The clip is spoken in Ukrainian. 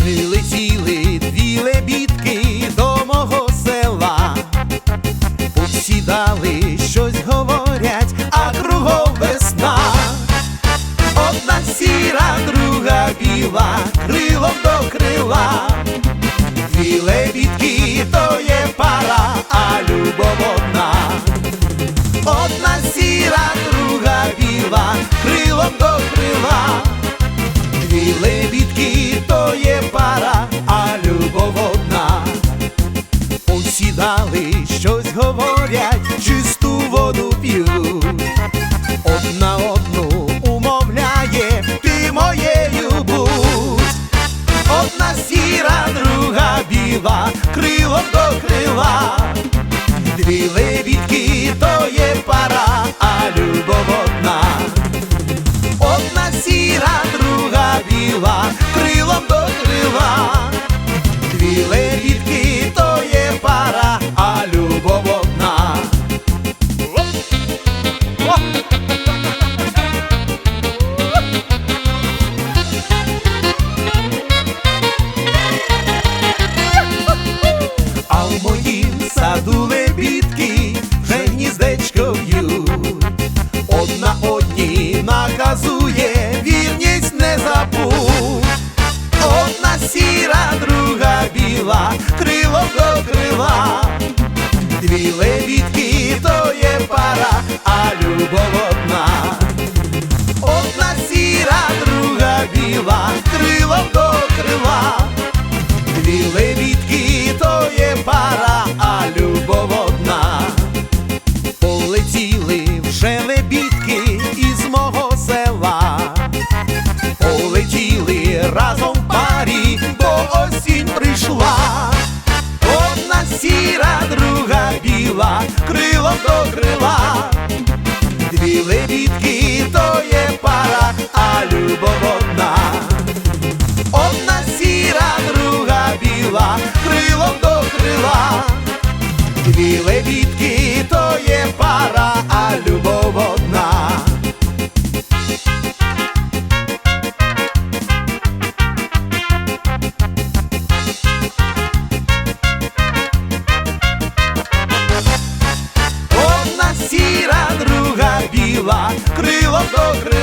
Прилетіли дві лебідки до мого села, посідали, щось говорять, а кругом весна, одна сіра, друга біла, крилом до крила, дві лебідки то є пара, а любов одна, одна сіра, друга біла, крилом до крила. Стали, щось говорять, чисту воду п'ють. Одна одну умовляє, ти моєю будь. Одна сіра, друга біла, крило до крила. Дві гніздечко. Одна одній наказує, вірність не забудь. Одна сіра, друга біла, крило до крила. Дві левітки то є пара, а любов сіра, друга біла, крило до крила. Дві лебідки, то є пара, а любов одна. Одна сіра, друга біла, крилом до крила. Дві лебідки, крила, крила до крила.